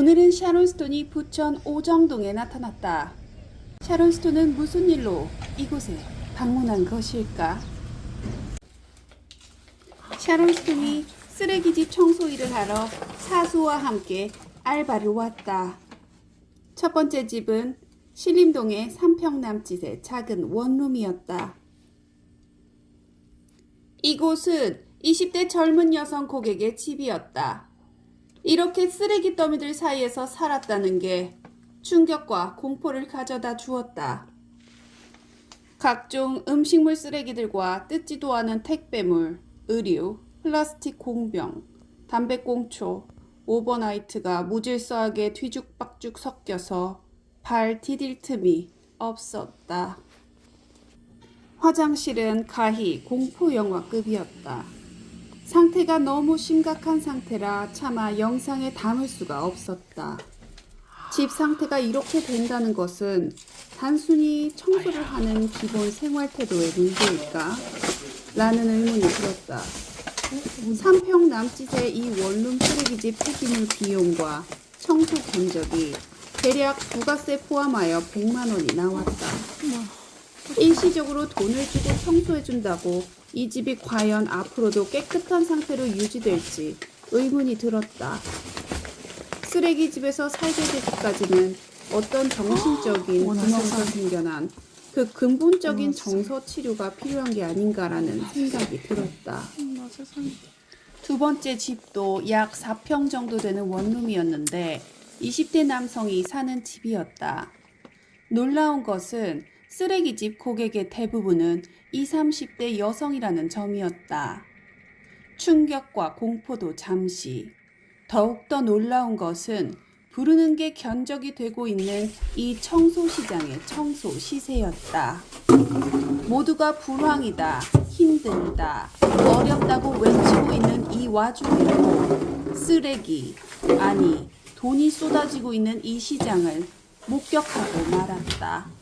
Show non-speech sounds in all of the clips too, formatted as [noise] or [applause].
오늘은 샤론스톤이 부천 오정동에 나타났다. 샤론스톤은 무슨 일로 이곳에 방문한 것일까? 샤론스톤이 쓰레기집 청소 일을 하러 사수와 함께 알바를 왔다. 첫 번째 집은 신림동의 3평 남짓의 작은 원룸이었다. 이곳은 20대 젊은 여성 고객의 집이었다. 이렇게 쓰레기 더미들 사이에서 살았다는 게 충격과 공포를 가져다 주었다. 각종 음식물 쓰레기들과 뜯지도 않은 택배물, 의류, 플라스틱 공병, 담배꽁초, 오버나이트가 무질서하게 뒤죽박죽 섞여서 발 디딜 틈이 없었다. 화장실은 가히 공포 영화급이었다. 상태가 너무 심각한 상태라 차마 영상에 담을 수가 없었다. 집 상태가 이렇게 된다는 것은 단순히 청소를 하는 기본 생활 태도의 문제일까? 라는 의문이 들었다. 3평 남짓의 이 원룸 쓰레기집 폐기물 비용과 청소 견적이 대략 부가세 포함하여 100만 원이 나왔다. 일시적으로 돈을 주고 청소해준다고 이 집이 과연 앞으로도 깨끗한 상태로 유지될지 의문이 들었다. 쓰레기집에서 살게 되기까지는 어떤 정신적인 [gasps] 구멍에서 생겨난 그 근본적인 정서 치료가 필요한 게 아닌가라는 생각이 들었다. 두 번째 집도 약 4평 정도 되는 원룸이었는데 20대 남성이 사는 집이었다. 놀라운 것은 쓰레기집 고객의 대부분은 20, 30대 여성이라는 점이었다. 충격과 공포도 잠시. 더욱더 놀라운 것은 부르는 게 견적이 되고 있는 이 청소 시장의 청소 시세였다. 모두가 불황이다, 힘들다, 어렵다고 외치고 있는 이 와중에도 쓰레기, 아니, 돈이 쏟아지고 있는 이 시장을 목격하고 말았다.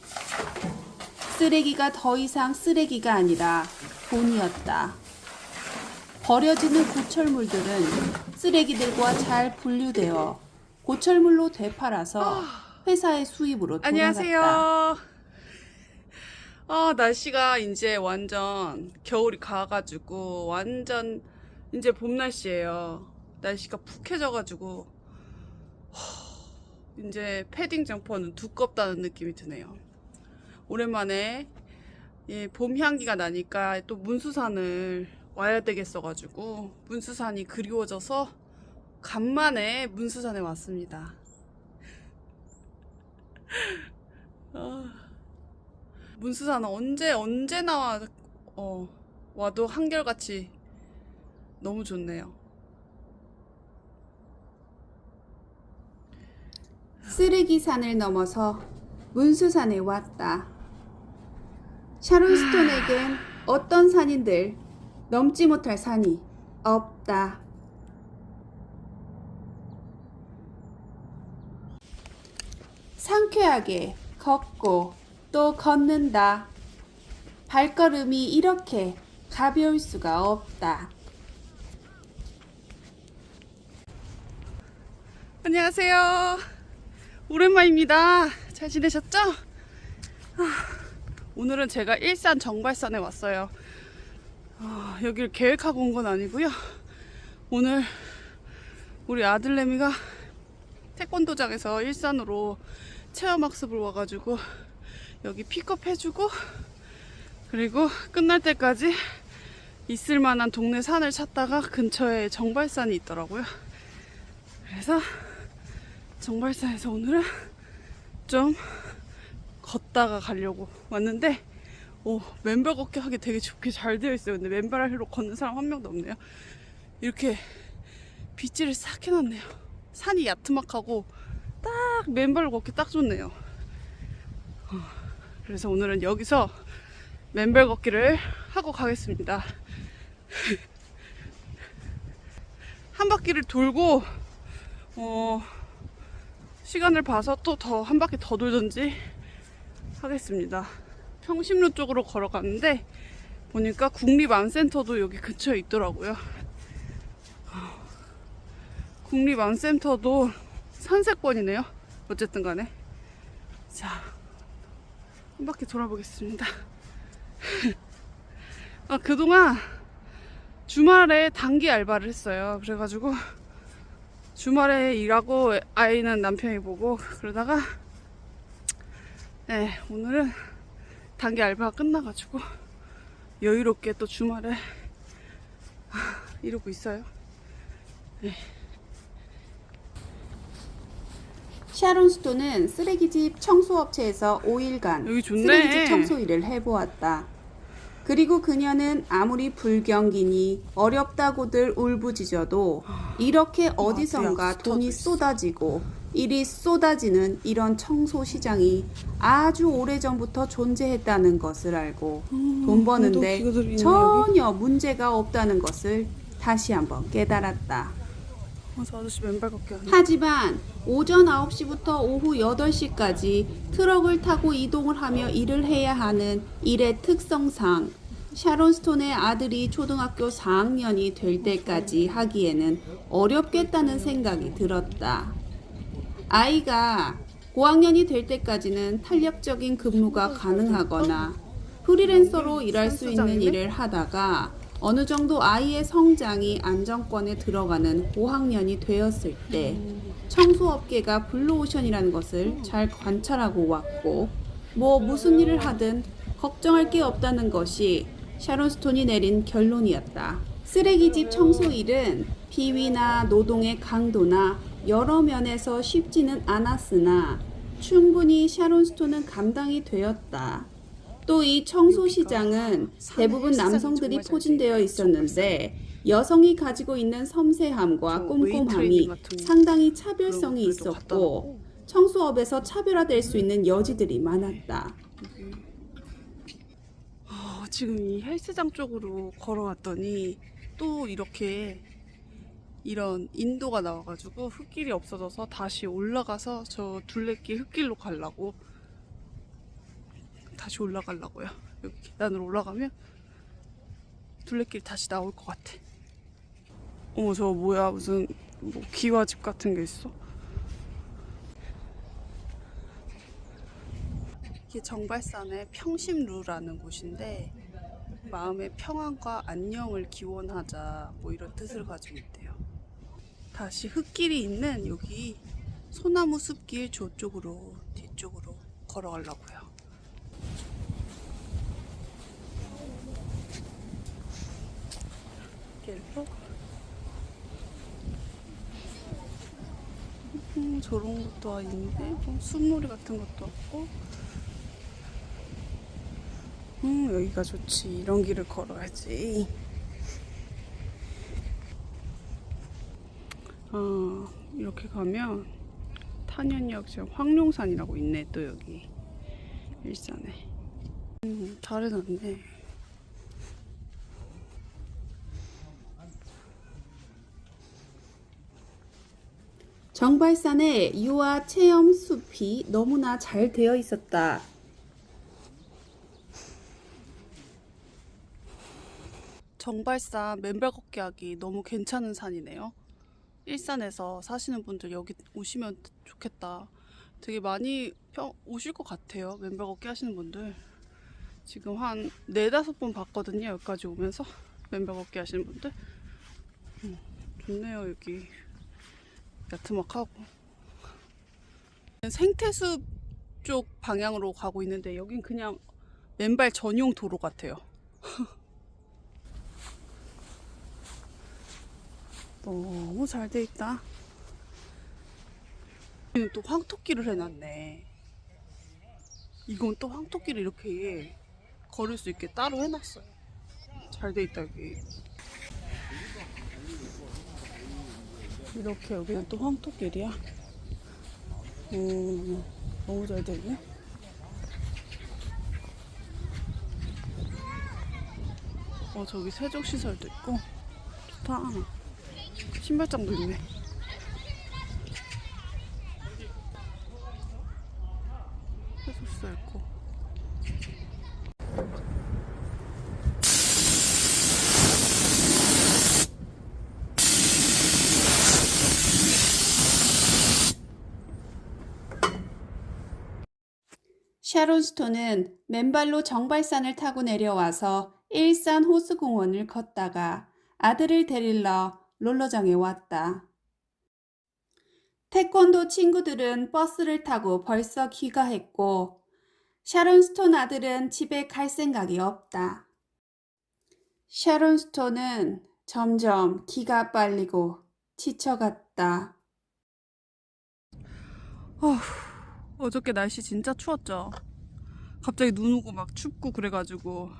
쓰레기가 더 이상 쓰레기가 아니라 돈이었다. 버려지는 고철물들은 쓰레기들과 잘 분류되어 고철물로 되팔아서 회사의 수입으로 돌아갔다. 안녕하세요. 아, 날씨가 이제 완전 겨울이 가가지고 완전 이제 봄 날씨예요. 날씨가 푹해져가지고 허, 이제 패딩 점퍼는 두껍다는 느낌이 드네요. 오랜만에 예, 봄 향기가 나니까 또 문수산을 와야 되겠어가지고 문수산이 그리워져서 간만에 문수산에 왔습니다. [laughs] 아, 문수산은 언제 언제 나와 어 와도 한결같이 너무 좋네요. 쓰레기산을 넘어서 문수산에 왔다. 샤론 스톤에겐 어떤 산인들 넘지 못할 산이 없다. 상쾌하게 걷고 또 걷는다. 발걸음이 이렇게 가벼울 수가 없다. 안녕하세요. 오랜만입니다. 잘 지내셨죠? 아, 오늘은 제가 일산 정발산에 왔어요. 아, 여기를 계획하고 온 건 아니고요. 오늘 우리 아들내미가 태권도장에서 일산으로 체험학습을 와가지고 여기 픽업 해주고 그리고 끝날 때까지 있을 만한 동네 산을 찾다가 근처에 정발산이 있더라고요. 그래서 정발산에서 오늘은 좀 걷다가 가려고 왔는데 오 맨발 걷기 하기 되게 좋게 잘 되어 있어요. 근데 맨발로 걷는 사람 한 명도 없네요. 이렇게 빗질을 싹 해놨네요. 산이 야트막하고 딱 맨발로 걷기 딱 좋네요. 어, 그래서 오늘은 여기서 맨발 걷기를 하고 가겠습니다. [laughs] 한 바퀴를 돌고 어, 시간을 봐서 또 더 한 바퀴 더 돌던지 하겠습니다. 평심로 쪽으로 걸어갔는데 보니까 국립암센터도 여기 근처에 있더라고요. 어, 국립암센터도 산세권이네요. 어쨌든 간에. 자, 한 바퀴 돌아보겠습니다. [laughs] 아, 그동안 주말에 단기 알바를 했어요. 그래가지고 주말에 일하고 아이는 남편이 보고 그러다가 네, 오늘은 단기 알바가 끝나가지고 여유롭게 또 주말에 [laughs] 이러고 있어요. 샤론스톤은 쓰레기집 청소업체에서 5일간 여기 좋네. 쓰레기집 청소 일을 해보았다. 그리고 그녀는 아무리 불경기니 어렵다고들 울부짖어도 이렇게 어디선가 앞에 돈이 붙어져 있어. 쏟아지고 일이 쏟아지는 이런 청소 시장이 아주 오래전부터 존재했다는 것을 알고 돈 버는데 전혀 문제가 없다는 것을 다시 한번 깨달았다. 어, 저 아저씨 맨발 걷기 하네. 하지만 오전 9시부터 오후 8시까지 트럭을 타고 이동을 하며 일을 해야 하는 일의 특성상 샤론 스톤의 아들이 초등학교 4학년이 될 때까지 하기에는 어렵겠다는 생각이 들었다. 아이가 고학년이 될 때까지는 탄력적인 근무가 가능하거나 프리랜서로 일할 수 있는 일을 하다가 어느 정도 아이의 성장이 안정권에 들어가는 고학년이 되었을 때 청소업계가 블루오션이라는 것을 잘 관찰하고 왔고 뭐 무슨 일을 하든 걱정할 게 없다는 것이 샤론 스톤이 내린 결론이었다. 쓰레기집 청소 일은 비위나 노동의 강도나 여러 면에서 쉽지는 않았으나 충분히 샤론 스톤은 감당이 되었다. 또 이 청소 시장은 대부분 남성들이 포진되어 있었는데 여성이 가지고 있는 섬세함과 저 꼼꼼함이 상당히 차별성이 있었고. 청소업에서 차별화될 수 있는 여지들이 많았다. 어, 지금 이 헬스장 쪽으로 걸어왔더니 또 이렇게 이런 인도가 나와가지고 흙길이 없어져서 다시 올라가서 저 둘레길 흙길로 가려고 다시 올라가려고요. 여기 계단으로 올라가면 둘레길 다시 나올 것 같아. 어머 저 뭐야 무슨 뭐 기와집 같은 게 있어? 이게 정발산의 평심루라는 곳인데 마음의 평안과 안녕을 기원하자 뭐 이런 뜻을 가지고 있대요. 다시 흙길이 있는 여기 소나무 숲길 저쪽으로 뒤쪽으로 걸어가려고요. 길로 음, 저런 것도 있는데 뭐 숲놀이 같은 것도 없고 음, 여기가 좋지. 이런 길을 걸어야지. 아, 이렇게 가면 탄현역 지금 황룡산이라고 있네, 또 여기. 일산에. 음, 잘 해놨네. 정발산의 유아 체험 숲이 너무나 잘 되어 있었다. 정발산 맨발 걷기 하기 너무 괜찮은 산이네요. 일산에서 사시는 분들 여기 오시면 좋겠다. 되게 많이 평- 오실 것 같아요. 맨발 걷기 하시는 분들. 지금 한 네다섯 번 봤거든요. 여기까지 오면서 맨발 걷기 하시는 분들. 음, 좋네요, 여기. 야트막하고. 생태숲 쪽 방향으로 가고 있는데 여긴 그냥 맨발 전용 도로 같아요. [laughs] 너무 잘 돼 있다. 또 황토길을 해놨네. 이건 또 황토길을 이렇게 걸을 수 있게 따로 해놨어요. 잘 돼 있다 여기. 이렇게 여기는 또 황토길이야. 음, 너무 잘돼 있네. 어 저기 세족 시설도 있고 좋다. 신발장도 있네. 해소수도 있고. 샤론 스톤은 맨발로 정발산을 타고 내려와서 일산 호수공원을 걷다가 아들을 데릴러 롤러장에 왔다. 태권도 친구들은 버스를 타고 벌써 귀가했고 샤론 스톤 아들은 집에 갈 생각이 없다. 샤론 스톤은 점점 기가 빨리고 지쳐갔다. 어저께 날씨 진짜 추웠죠. 갑자기 눈 오고 막 춥고 그래가지고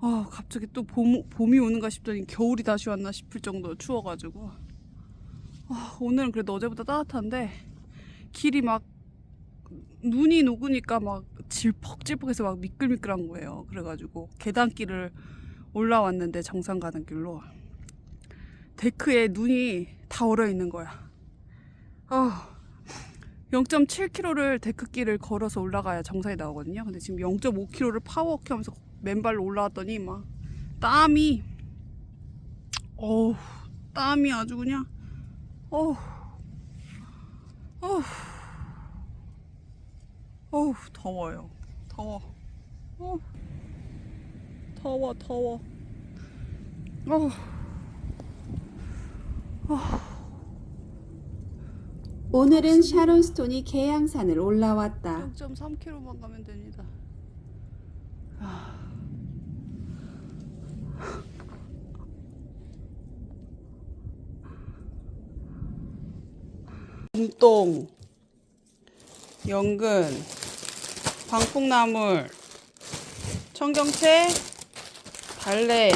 아 갑자기 또 봄, 봄이 오는가 싶더니 겨울이 다시 왔나 싶을 정도로 추워가지고 아, 오늘은 그래도 어제보다 따뜻한데 길이 막 눈이 녹으니까 막 질퍽질퍽해서 막 미끌미끌한 거예요. 그래가지고 계단길을 올라왔는데 정상 가는 길로 데크에 눈이 다 얼어 있는 거야. 아 0.7km를 데크길을 걸어서 올라가야 정상에 나오거든요. 근데 지금 0.5km를 파워워킹 하면서 맨발로 올라왔더니 막 땀이 어우 땀이 아주 그냥 어우 어우 어우 더워요. 더워. 어우 더워 더워. 어우 오늘은 샤론스톤이 계양산을 올라왔다. 0.3km만 가면 됩니다. 봄동, 연근, 방풍나물, 청경채, 달래,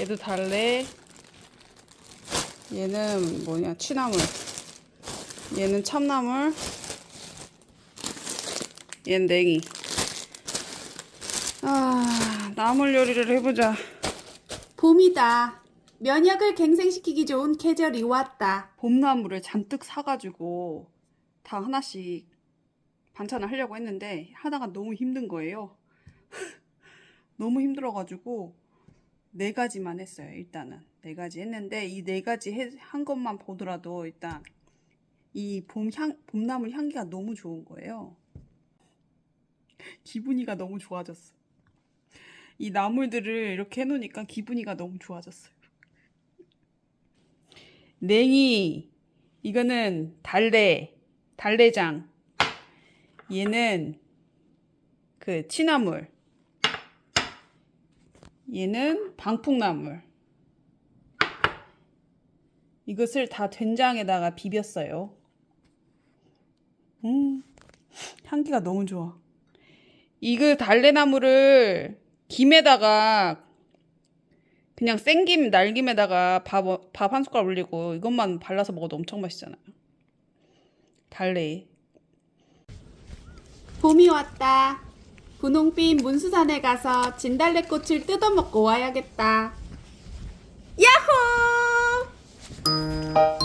얘도 달래, 얘는 뭐냐, 취나물, 얘는 참나물, 얘는 냉이. 아, 나물 요리를 해보자. 봄이다. 면역을 갱생시키기 좋은 계절이 왔다. 봄나물을 잔뜩 사가지고 다 하나씩 반찬을 하려고 했는데 하다가 너무 힘든 거예요. [laughs] 너무 힘들어가지고 네 가지만 했어요. 일단은 네 가지 했는데 이 네 가지 해- 한 것만 보더라도 일단 이 봄향 봄나물 향기가 너무 좋은 거예요. 기분이가 너무 좋아졌어. 이 나물들을 이렇게 해놓으니까 기분이가 너무 좋아졌어요. 냉이 이거는 달래 달래장. 얘는 그 취나물. 얘는 방풍나물. 이것을 다 된장에다가 비볐어요. 음 향기가 너무 좋아. 이거 달래나물을 김에다가 그냥 생김 날김에다가 밥 밥한 어, 숟갈 올리고 이것만 발라서 먹어도 엄청 맛있잖아요. 달래. 봄이 왔다. 분홍빛 문수산에 가서 진달래꽃을 뜯어먹고 와야겠다. 야호!